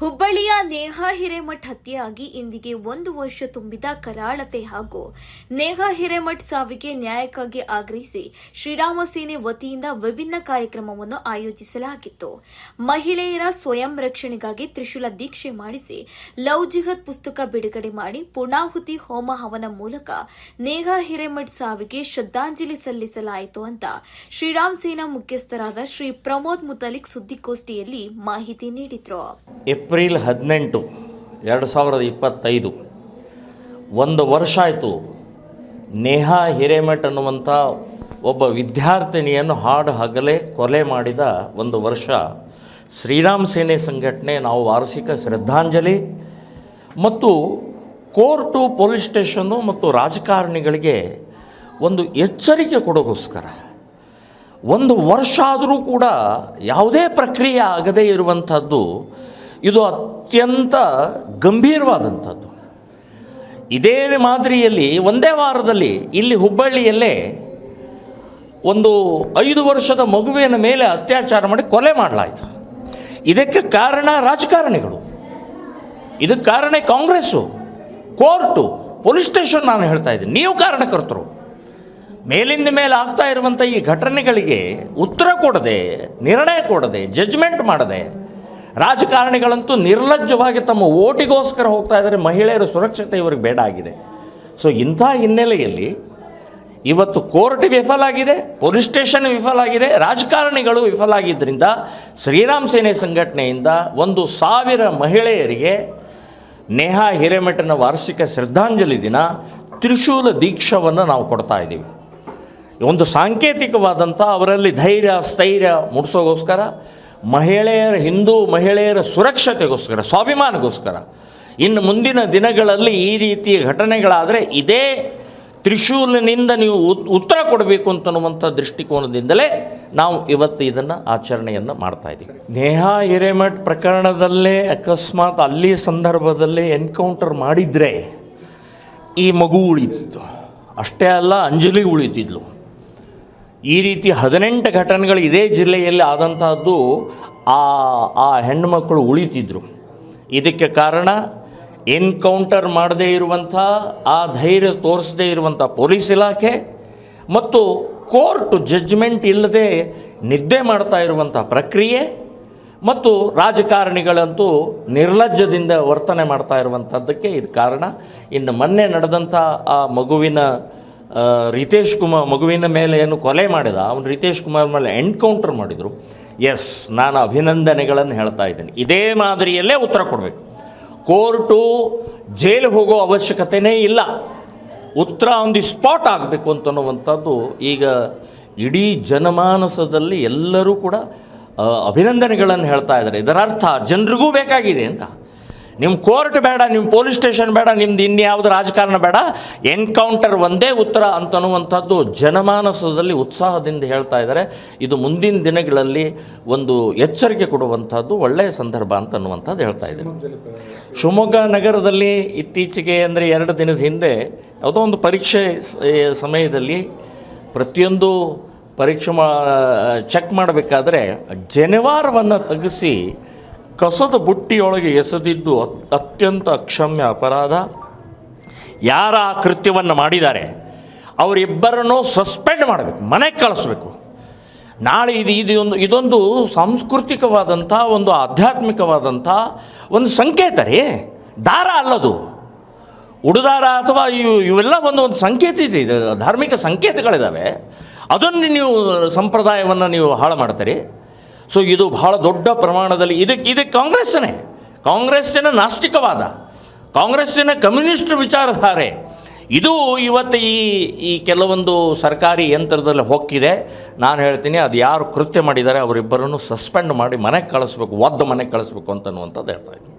ಹುಬ್ಬಳ್ಳಿಯ ನೇಹಾ ಹಿರೇಮಠ್ ಹತ್ಯೆಯಾಗಿ ಇಂದಿಗೆ ಒಂದು ವರ್ಷ ತುಂಬಿದ ಕರಾಳತೆ ಹಾಗೂ ನೇಹಾ ಹಿರೇಮಠ್ ಸಾವಿಗೆ ನ್ಯಾಯಕ್ಕಾಗಿ ಆಗ್ರಹಿಸಿ ಶ್ರೀರಾಮ ಸೇನೆ ವತಿಯಿಂದ ವಿಭಿನ್ನ ಕಾರ್ಯಕ್ರಮವನ್ನು ಆಯೋಜಿಸಲಾಗಿತ್ತು. ಮಹಿಳೆಯರ ಸ್ವಯಂ ರಕ್ಷಣೆಗಾಗಿ ತ್ರಿಶೂಲ ದೀಕ್ಷೆ ಮಾಡಿಸಿ ಲವ್ ಜಿಹದ್ ಪುಸ್ತಕ ಬಿಡುಗಡೆ ಮಾಡಿ ಪೂರ್ಣಾಹುತಿ ಹೋಮ ಹವನ ಮೂಲಕ ನೇಹಾ ಹಿರೇಮಠ್ ಸಾವಿಗೆ ಶ್ರದ್ಧಾಂಜಲಿ ಸಲ್ಲಿಸಲಾಯಿತು ಅಂತ ಶ್ರೀರಾಮ್ ಸೇನಾ ಮುಖ್ಯಸ್ಥರಾದ ಶ್ರೀ ಪ್ರಮೋದ್ ಮುತಾಲಿಕ್ ಸುದ್ದಿಗೋಷ್ಠಿಯಲ್ಲಿ ಮಾಹಿತಿ ನೀಡಿದ್ರು. ಏಪ್ರಿಲ್ ಹದಿನೆಂಟು, ಎರಡು ಸಾವಿರದ ಇಪ್ಪತ್ತೈದು. ಒಂದು ವರ್ಷ ಆಯಿತು. ನೇಹಾ ಹಿರೇಮಠ್ ಅನ್ನುವಂಥ ಒಬ್ಬ ವಿದ್ಯಾರ್ಥಿನಿಯನ್ನು ಹಾಡು ಹಗಲೇ ಕೊಲೆ ಮಾಡಿದ ಒಂದು ವರ್ಷ. ಶ್ರೀರಾಮ್ ಸೇನೆ ಸಂಘಟನೆ, ನಾವು ವಾರ್ಷಿಕ ಶ್ರದ್ಧಾಂಜಲಿ ಮತ್ತು ಕೋರ್ಟು, ಪೊಲೀಸ್ ಸ್ಟೇಷನ್ನು ಮತ್ತು ರಾಜಕಾರಣಿಗಳಿಗೆ ಒಂದು ಎಚ್ಚರಿಕೆ ಕೊಡೋಗೋಸ್ಕರ ಒಂದು ವರ್ಷ ಆದರೂ ಕೂಡ ಯಾವುದೇ ಪ್ರಕ್ರಿಯೆ ಆಗದೇ ಇರುವಂಥದ್ದು ಇದು ಅತ್ಯಂತ ಗಂಭೀರವಾದಂಥದ್ದು. ಇದೇ ಮಾದರಿಯಲ್ಲಿ ಒಂದೇ ವಾರದಲ್ಲಿ ಇಲ್ಲಿ ಹುಬ್ಬಳ್ಳಿಯಲ್ಲೇ ಒಂದು ಐದು ವರ್ಷದ ಮಗುವಿನ ಮೇಲೆ ಅತ್ಯಾಚಾರ ಮಾಡಿ ಕೊಲೆ ಮಾಡಲಾಯಿತು. ಇದಕ್ಕೆ ಕಾರಣ ರಾಜಕಾರಣಿಗಳು. ಇದಕ್ಕೆ ಕಾರಣ ಕಾಂಗ್ರೆಸ್ಸು, ಕೋರ್ಟು, ಪೊಲೀಸ್ ಸ್ಟೇಷನ್ ನಾನು ಹೇಳ್ತಾ ಇದ್ದೀನಿ. ನೀವು ಕಾರಣಕರ್ತರು. ಮೇಲಿಂದ ಮೇಲೆ ಆಗ್ತಾ ಇರುವಂಥ ಈ ಘಟನೆಗಳಿಗೆ ಉತ್ತರ ಕೊಡದೆ, ನಿರ್ಣಯ ಕೊಡದೆ ಜಜ್ಮೆಂಟ್ ಮಾಡದೆ ರಾಜಕಾರಣಿಗಳಂತೂ ನಿರ್ಲಜ್ಜವಾಗಿ ತಮ್ಮ ಓಟಿಗೋಸ್ಕರ ಹೋಗ್ತಾ ಇದ್ದಾರೆ. ಮಹಿಳೆಯರ ಸುರಕ್ಷತೆ ಇವ್ರಿಗೆ ಬೇಡ ಆಗಿದೆ. ಸೊ ಇಂಥ ಹಿನ್ನೆಲೆಯಲ್ಲಿ ಇವತ್ತು ಕೋರ್ಟ್ ವಿಫಲ ಆಗಿದೆ, ಪೊಲೀಸ್ ಸ್ಟೇಷನ್ ವಿಫಲ ಆಗಿದೆ, ರಾಜಕಾರಣಿಗಳು ವಿಫಲ ಆಗಿದ್ದರಿಂದ ಶ್ರೀರಾಮ್ ಸೇನೆ ಸಂಘಟನೆಯಿಂದ ಒಂದು ಸಾವಿರ ಮಹಿಳೆಯರಿಗೆ ನೇಹಾ ಹಿರೇಮಠನ ವಾರ್ಷಿಕ ಶ್ರದ್ಧಾಂಜಲಿ ದಿನ ತ್ರಿಶೂಲ ದೀಕ್ಷವನ್ನು ನಾವು ಕೊಡ್ತಾ ಇದ್ದೀವಿ. ಒಂದು ಸಾಂಕೇತಿಕವಾದಂಥ ಅವರಲ್ಲಿ ಧೈರ್ಯ, ಸ್ಥೈರ್ಯ ಮೂಡಿಸೋಗೋಸ್ಕರ ಮಹಿಳೆಯರ ಹಿಂದೂ ಮಹಿಳೆಯರ ಸುರಕ್ಷತೆಗೋಸ್ಕರ, ಸ್ವಾಭಿಮಾನಗೋಸ್ಕರ. ಇನ್ನು ಮುಂದಿನ ದಿನಗಳಲ್ಲಿ ಈ ರೀತಿಯ ಘಟನೆಗಳಾದರೆ ಇದೇ ತ್ರಿಶೂಲಿನಿಂದ ನೀವು ಉತ್- ಉತ್ತರ ಕೊಡಬೇಕು ಅಂತನ್ನುವಂಥ ದೃಷ್ಟಿಕೋನದಿಂದಲೇ ನಾವು ಇವತ್ತು ಇದನ್ನು ಆಚರಣೆಯನ್ನು ಮಾಡ್ತಾ ಇದ್ದೀವಿ. ನೇಹಾ ಹಿರೇಮಠ್ ಪ್ರಕರಣದಲ್ಲೇ ಅಕಸ್ಮಾತ್ ಅಲ್ಲಿ ಸಂದರ್ಭದಲ್ಲೇ ಎನ್ಕೌಂಟರ್ ಮಾಡಿದರೆ ಈ ಮಗು ಉಳಿತಿತ್ತು. ಅಷ್ಟೇ ಅಲ್ಲ, ಅಂಜಲಿ ಉಳಿತಿದ್ಲು. ಈ ರೀತಿ ಹದಿನೆಂಟು ಘಟನೆಗಳು ಇದೇ ಜಿಲ್ಲೆಯಲ್ಲಿ ಆದಂತಹದ್ದು ಆ ಆ ಹೆಣ್ಣುಮಕ್ಕಳು ಉಳಿತಿದ್ರು. ಇದಕ್ಕೆ ಕಾರಣ ಎನ್ಕೌಂಟರ್ ಮಾಡದೇ ಇರುವಂಥ, ಆ ಧೈರ್ಯ ತೋರಿಸದೇ ಇರುವಂಥ ಪೊಲೀಸ್ ಇಲಾಖೆ ಮತ್ತು ಕೋರ್ಟ್ ಜಡ್ಜ್ಮೆಂಟ್ ಇಲ್ಲದೆ ನಿದ್ದೆ ಮಾಡ್ತಾ ಇರುವಂಥ ಪ್ರಕ್ರಿಯೆ ಮತ್ತು ರಾಜಕಾರಣಿಗಳಂತೂ ನಿರ್ಲಜ್ಜದಿಂದ ವರ್ತನೆ ಮಾಡ್ತಾ ಇರುವಂಥದ್ದಕ್ಕೆ ಇದು ಕಾರಣ. ಇನ್ನು ಮೊನ್ನೆ ನಡೆದಂಥ ಆ ಮಗುವಿನ ರಿತೇಶ್ ಕುಮಾರ್ ಮಗುವಿನ ಮೇಲೆ ಏನು ಕೊಲೆ ಮಾಡಿದ, ಅವನು ರಿತೇಶ್ ಕುಮಾರ್ ಮೇಲೆ ಎನ್ಕೌಂಟರ್ ಮಾಡಿದರು. ಎಸ್ ನಾನು ಅಭಿನಂದನೆಗಳನ್ನು ಹೇಳ್ತಾ ಇದ್ದೀನಿ. ಇದೇ ಮಾದರಿಯಲ್ಲೇ ಉತ್ತರ ಕೊಡಬೇಕು. ಕೋರ್ಟು ಜೈಲು ಹೋಗೋ ಅವಶ್ಯಕತೆಯೇ ಇಲ್ಲ. ಉತ್ತರ ಆನ್ ದಿ ಸ್ಪಾಟ್ ಆಗಬೇಕು ಅಂತನ್ನುವಂಥದ್ದು ಈಗ ಇಡೀ ಜನಮಾನಸದಲ್ಲಿ ಎಲ್ಲರೂ ಕೂಡ ಅಭಿನಂದನೆಗಳನ್ನು ಹೇಳ್ತಾ ಇದ್ದಾರೆ. ಇದರ ಅರ್ಥ ಜನರಿಗೂ ಬೇಕಾಗಿದೆ ಅಂತ. ನಿಮ್ಮ ಕೋರ್ಟ್ ಬೇಡ ನಿಮ್ಮ ಪೊಲೀಸ್ ಸ್ಟೇಷನ್ ಬೇಡ, ನಿಮ್ದು ಇನ್ಯಾವುದು ರಾಜಕಾರಣ ಬೇಡ. ಎನ್ಕೌಂಟರ್ ಒಂದೇ ಉತ್ತರ ಅಂತನ್ನುವಂಥದ್ದು ಜನಮಾನಸದಲ್ಲಿ ಉತ್ಸಾಹದಿಂದ ಹೇಳ್ತಾ ಇದ್ದಾರೆ. ಇದು ಮುಂದಿನ ದಿನಗಳಲ್ಲಿ ಒಂದು ಎಚ್ಚರಿಕೆ ಕೊಡುವಂಥದ್ದು, ಒಳ್ಳೆಯ ಸಂದರ್ಭ ಅಂತನ್ನುವಂಥದ್ದು ಹೇಳ್ತಾ ಇದ್ದಾರೆ. ಶಿವಮೊಗ್ಗ ನಗರದಲ್ಲಿ ಇತ್ತೀಚೆಗೆ ಅಂದರೆ ಎರಡು ದಿನದ ಹಿಂದೆ, ಯಾವುದೋ ಒಂದು ಪರೀಕ್ಷೆ ಸಮಯದಲ್ಲಿ ಪ್ರತಿಯೊಂದು ಪರೀಕ್ಷೆ ಮಾ, ಚೆಕ್ ಮಾಡಬೇಕಾದ್ರೆ, ಜನಿವಾರವನ್ನು ತೆಗೆಸಿ ಕಸದ ಬುಟ್ಟಿಯೊಳಗೆ ಎಸೆದಿದ್ದು ಅತ್- ಅತ್ಯಂತ ಅಕ್ಷಮ್ಯ ಅಪರಾಧ. ಯಾರ ಆ ಕೃತ್ಯವನ್ನು ಮಾಡಿದ್ದಾರೆ? ಅವರಿಬ್ಬರನ್ನು ಸಸ್ಪೆಂಡ್ ಮಾಡಬೇಕು ಮನೆಗೆ ಕಳಿಸ್ಬೇಕು. ನಾಳೆ ಇದು ಇದು ಒಂದು, ಇದೊಂದು ಸಾಂಸ್ಕೃತಿಕವಾದಂಥ, ಒಂದು ಆಧ್ಯಾತ್ಮಿಕವಾದಂಥ ಒಂದು ಸಂಕೇತ ರೀ. ದಾರ ಅಲ್ಲದು. ಉಡುದಾರ ಅಥವಾ ಇವು, ಇವೆಲ್ಲ ಒಂದು ಒಂದು ಸಂಕೇತ ಇದು, ಧಾರ್ಮಿಕ ಸಂಕೇತಗಳಿದ್ದಾವೆ ಅದನ್ನು ನೀವು ಸಂಪ್ರದಾಯವನ್ನು ನೀವು ಹಾಳು ಮಾಡ್ತೀರಿ. ಸೊ ಇದು ಬಹಳ ದೊಡ್ಡ ಪ್ರಮಾಣದಲ್ಲಿ ಇದಕ್ಕೆ ಇದಕ್ಕೆ ಕಾಂಗ್ರೆಸ್ಸನೇ ಕಾಂಗ್ರೆಸ್ಸಿನ ನಾಸ್ತಿಕವಾದ, ಕಾಂಗ್ರೆಸ್ಸಿನ ಕಮ್ಯುನಿಸ್ಟ್ ವಿಚಾರಧಾರೆ. ಇದು ಇವತ್ತು ಈ ಈ ಕೆಲವೊಂದು ಸರ್ಕಾರಿ ಯಂತ್ರದಲ್ಲಿ ಹೊಕ್ಕಿದೆ. ನಾನು ಹೇಳ್ತೀನಿ, ಅದು ಯಾರು ಕೃತ್ಯ ಮಾಡಿದ್ದಾರೆ, ಅವರಿಬ್ಬರನ್ನು ಸಸ್ಪೆಂಡ್ ಮಾಡಿ ಮನೆಗೆ ಕಳಿಸ್ಬೇಕು, ಒದ್ದು ಮನೆಗೆ ಕಳಿಸ್ಬೇಕು ಅಂತನ್ನುವಂಥದ್ದು ಹೇಳ್ತಾ ಇದ್ದೀನಿ.